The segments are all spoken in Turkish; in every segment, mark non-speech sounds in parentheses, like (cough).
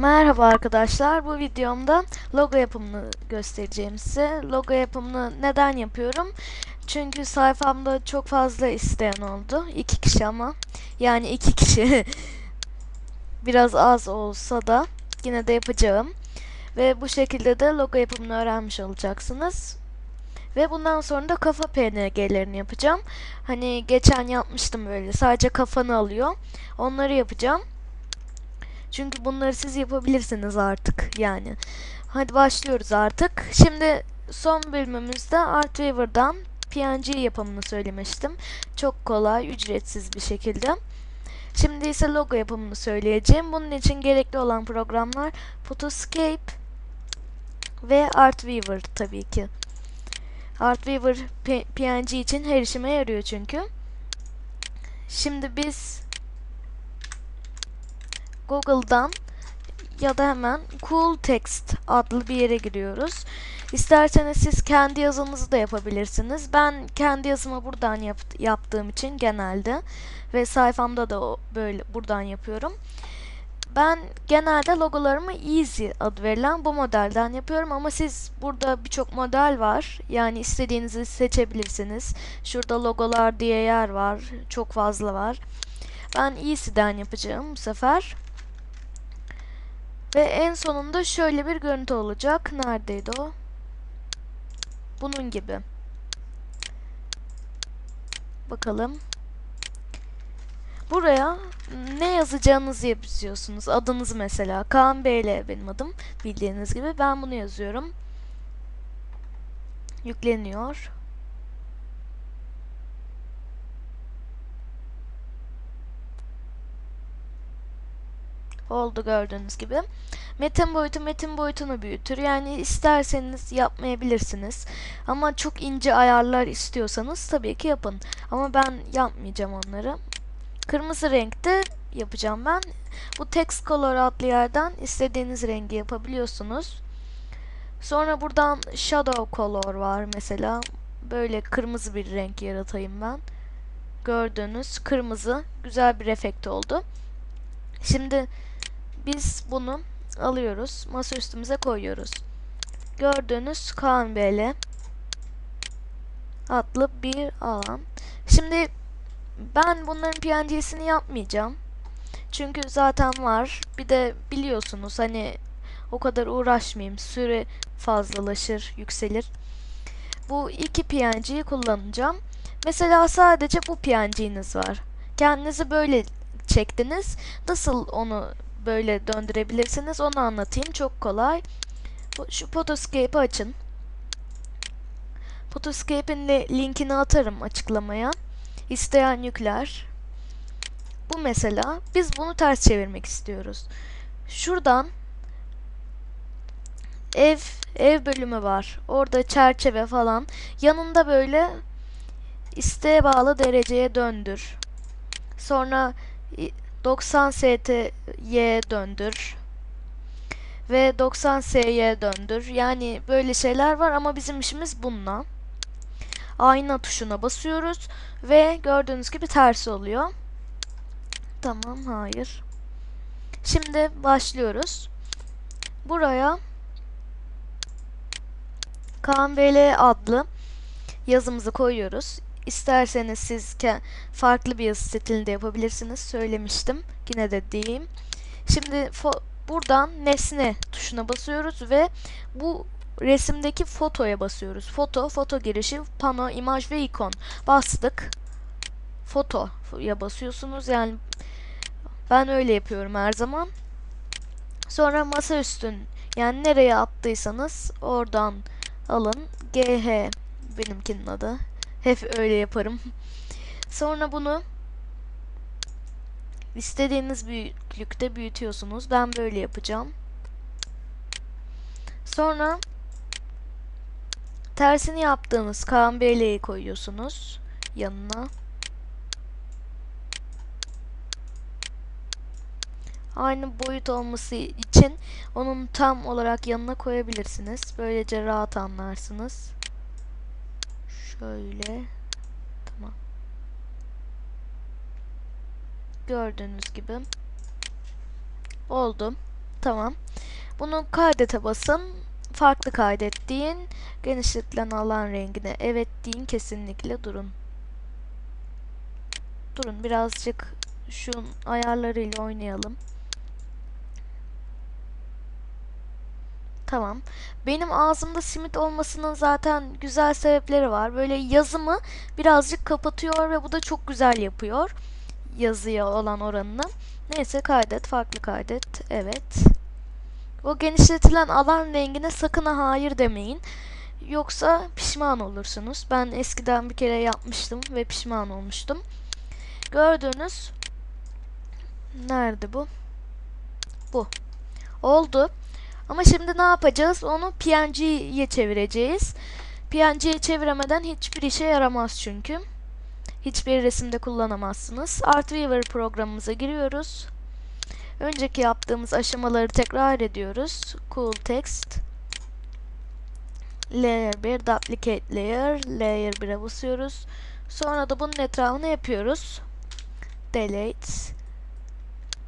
Merhaba arkadaşlar. Bu videomda logo yapımını göstereceğim size. Logo yapımını neden yapıyorum? Çünkü sayfamda çok fazla isteyen oldu. İki kişi ama. Yani iki kişi. (laughs) Biraz az olsa da yine de yapacağım. Ve bu şekilde de logo yapımını öğrenmiş olacaksınız. Ve bundan sonra da kafa PNG'lerini yapacağım. Hani geçen yapmıştım böyle. Sadece kafanı alıyor. Onları yapacağım. Çünkü bunları siz yapabilirsiniz artık yani. Hadi başlıyoruz artık. Şimdi son bölümümüzde Artweaver'dan PNG yapımını söylemiştim. Çok kolay, ücretsiz bir şekilde. Şimdi ise logo yapımını söyleyeceğim. Bunun için gerekli olan programlar Photoscape ve Artweaver tabii ki. Artweaver PNG için her işime yarıyor çünkü. Şimdi biz Google'dan ya da hemen Cool Text adlı bir yere giriyoruz. İsterseniz siz kendi yazınızı da yapabilirsiniz. Ben kendi yazımı buradan yap yaptığım için genelde ve sayfamda da böyle buradan yapıyorum. Ben genelde logolarımı Easy adı verilen bu modelden yapıyorum ama siz burada birçok model var. Yani istediğinizi seçebilirsiniz. Şurada logolar diye yer var. Çok fazla var. Ben Easy'den yapacağım bu sefer. Ve en sonunda şöyle bir görüntü olacak. Neredeydi o? Bunun gibi. Bakalım. Buraya ne yazacağınızı yazıyorsunuz. Adınız mesela. Kaan Bey'le benim adım. Bildiğiniz gibi. Ben bunu yazıyorum. Yükleniyor. Oldu gördüğünüz gibi. Metin boyutu metin boyutunu büyütür. Yani isterseniz yapmayabilirsiniz. Ama çok ince ayarlar istiyorsanız tabii ki yapın. Ama ben yapmayacağım onları. Kırmızı renkte yapacağım ben. Bu text color adlı yerden istediğiniz rengi yapabiliyorsunuz. Sonra buradan shadow color var mesela. Böyle kırmızı bir renk yaratayım ben. Gördüğünüz kırmızı güzel bir efekt oldu. Şimdi biz bunu alıyoruz. Masa üstümüze koyuyoruz. Gördüğünüz KNBL adlı bir alan. Şimdi ben bunların PNG'sini yapmayacağım. Çünkü zaten var. Bir de biliyorsunuz hani o kadar uğraşmayayım. Süre fazlalaşır, yükselir. Bu iki PNG'yi kullanacağım. Mesela sadece bu PNG'niz var. Kendinizi böyle çektiniz. Nasıl onu böyle döndürebilirsiniz onu anlatayım. Çok kolay. Şu Photoscape'i açın. Photoscape'in linkini atarım açıklamaya. İsteyen yükler. Bu mesela biz bunu ters çevirmek istiyoruz. Şuradan ev ev bölümü var. Orada çerçeve falan. Yanında böyle isteğe bağlı dereceye döndür. Sonra 90 ST'ye döndür. Ve 90 S'ye döndür. Yani böyle şeyler var ama bizim işimiz bununla. Ayna tuşuna basıyoruz ve gördüğünüz gibi tersi oluyor. Tamam, hayır. Şimdi başlıyoruz. Buraya KML adlı yazımızı koyuyoruz. İsterseniz siz farklı bir yazı stilinde yapabilirsiniz. Söylemiştim. Yine de diyeyim. Şimdi buradan nesne tuşuna basıyoruz ve bu resimdeki fotoya basıyoruz. Foto, foto girişi, pano, imaj ve ikon. Bastık. Fotoya basıyorsunuz. Yani ben öyle yapıyorum her zaman. Sonra masa üstün yani nereye attıysanız oradan alın. GH benimkinin adı. Hep öyle yaparım. Sonra bunu istediğiniz büyüklükte büyütüyorsunuz. Ben böyle yapacağım. Sonra tersini yaptığınız KMBL'yi koyuyorsunuz yanına. Aynı boyut olması için onun tam olarak yanına koyabilirsiniz. Böylece rahat anlarsınız. Şöyle. Tamam. Gördüğünüz gibi. Oldu. Tamam. Bunu kaydete basın. Farklı kaydet deyin. Genişletilen alan rengine evet deyin. Kesinlikle durun. Durun birazcık şu ayarlarıyla oynayalım. Tamam. Benim ağzımda simit olmasının zaten güzel sebepleri var. Böyle yazımı birazcık kapatıyor ve bu da çok güzel yapıyor. Yazıya olan oranını. Neyse kaydet, farklı kaydet. Evet. O genişletilen alan rengine sakın ha hayır demeyin. Yoksa pişman olursunuz. Ben eskiden bir kere yapmıştım ve pişman olmuştum. Gördüğünüz nerede bu? Bu. Oldu. Ama şimdi ne yapacağız? Onu PNG'ye çevireceğiz. PNG'ye çeviremeden hiçbir işe yaramaz çünkü. Hiçbir resimde kullanamazsınız. Artweaver programımıza giriyoruz. Önceki yaptığımız aşamaları tekrar ediyoruz. Cool text. Layer 1, duplicate layer. Layer 1'e basıyoruz. Sonra da bunun etrafını yapıyoruz. Delete.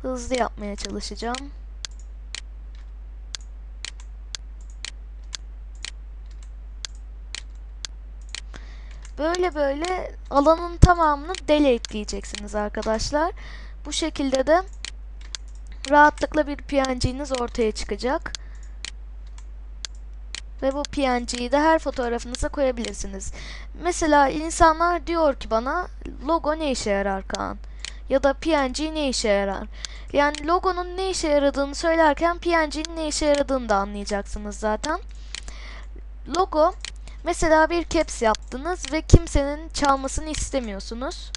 Hızlı yapmaya çalışacağım. Böyle böyle alanın tamamını delete diyeceksiniz arkadaşlar. Bu şekilde de rahatlıkla bir PNG'niz ortaya çıkacak. Ve bu PNG'yi de her fotoğrafınıza koyabilirsiniz. Mesela insanlar diyor ki bana logo ne işe yarar Kaan? Ya da PNG ne işe yarar? Yani logonun ne işe yaradığını söylerken PNG'nin ne işe yaradığını da anlayacaksınız zaten. Logo Mesela bir caps yaptınız ve kimsenin çalmasını istemiyorsunuz.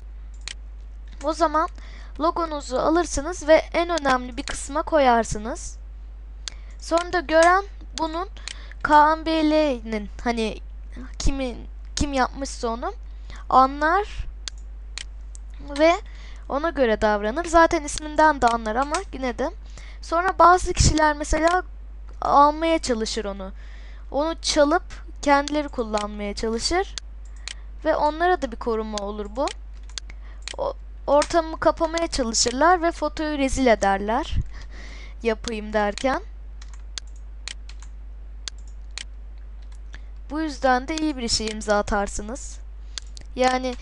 O zaman logonuzu alırsınız ve en önemli bir kısma koyarsınız. Sonra da gören bunun KMBL'nin hani kimin kim yapmışsa onu anlar ve ona göre davranır. Zaten isminden de anlar ama yine de. Sonra bazı kişiler mesela almaya çalışır onu. Onu çalıp kendileri kullanmaya çalışır. Ve onlara da bir koruma olur bu. Ortamı kapamaya çalışırlar ve fotoyu rezil ederler. (laughs) Yapayım derken. Bu yüzden de iyi bir işe imza atarsınız. Yani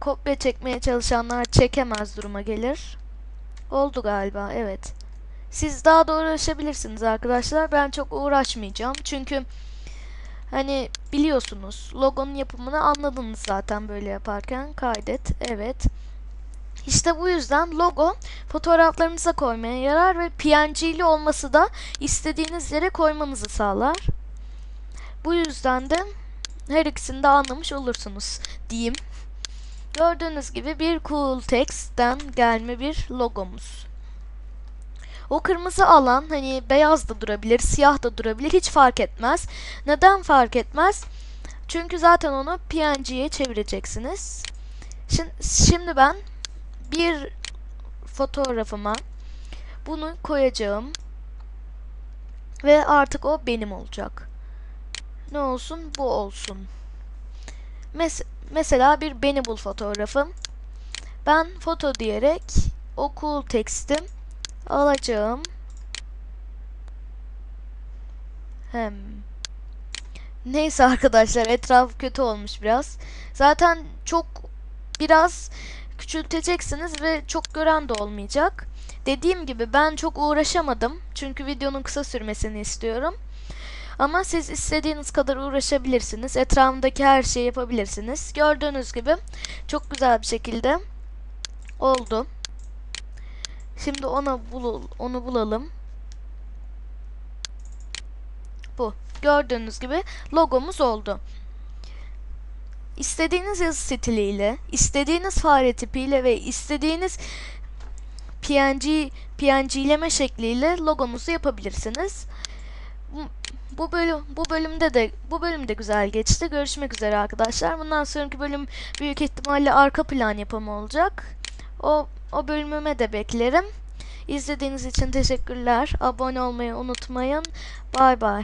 kopya çekmeye çalışanlar çekemez duruma gelir. Oldu galiba evet. Siz daha da uğraşabilirsiniz arkadaşlar. Ben çok uğraşmayacağım. Çünkü Hani biliyorsunuz logonun yapımını anladınız zaten böyle yaparken. Kaydet. Evet. İşte bu yüzden logo fotoğraflarınıza koymaya yarar ve PNG'li olması da istediğiniz yere koymanızı sağlar. Bu yüzden de her ikisini de anlamış olursunuz diyeyim. Gördüğünüz gibi bir cool text'ten gelme bir logomuz. O kırmızı alan hani beyaz da durabilir, siyah da durabilir hiç fark etmez. Neden fark etmez? Çünkü zaten onu PNG'ye çevireceksiniz. Şimdi, şimdi ben bir fotoğrafıma bunu koyacağım. Ve artık o benim olacak. Ne olsun? Bu olsun. Mes mesela bir beni bul fotoğrafım. Ben foto diyerek o cool text'im alacağım. Hem. Neyse arkadaşlar etraf kötü olmuş biraz. Zaten çok biraz küçülteceksiniz ve çok gören de olmayacak. Dediğim gibi ben çok uğraşamadım. Çünkü videonun kısa sürmesini istiyorum. Ama siz istediğiniz kadar uğraşabilirsiniz. Etrafındaki her şeyi yapabilirsiniz. Gördüğünüz gibi çok güzel bir şekilde oldu. Şimdi ona bul onu bulalım. Bu. Gördüğünüz gibi logomuz oldu. İstediğiniz yazı stiliyle, istediğiniz fare tipiyle ve istediğiniz PNG PNG'leme şekliyle logomuzu yapabilirsiniz. Bu bölüm bu bölümde de bu bölümde güzel geçti. Görüşmek üzere arkadaşlar. Bundan sonraki bölüm büyük ihtimalle arka plan yapımı olacak. O o bölümüme de beklerim. İzlediğiniz için teşekkürler. Abone olmayı unutmayın. Bay bay.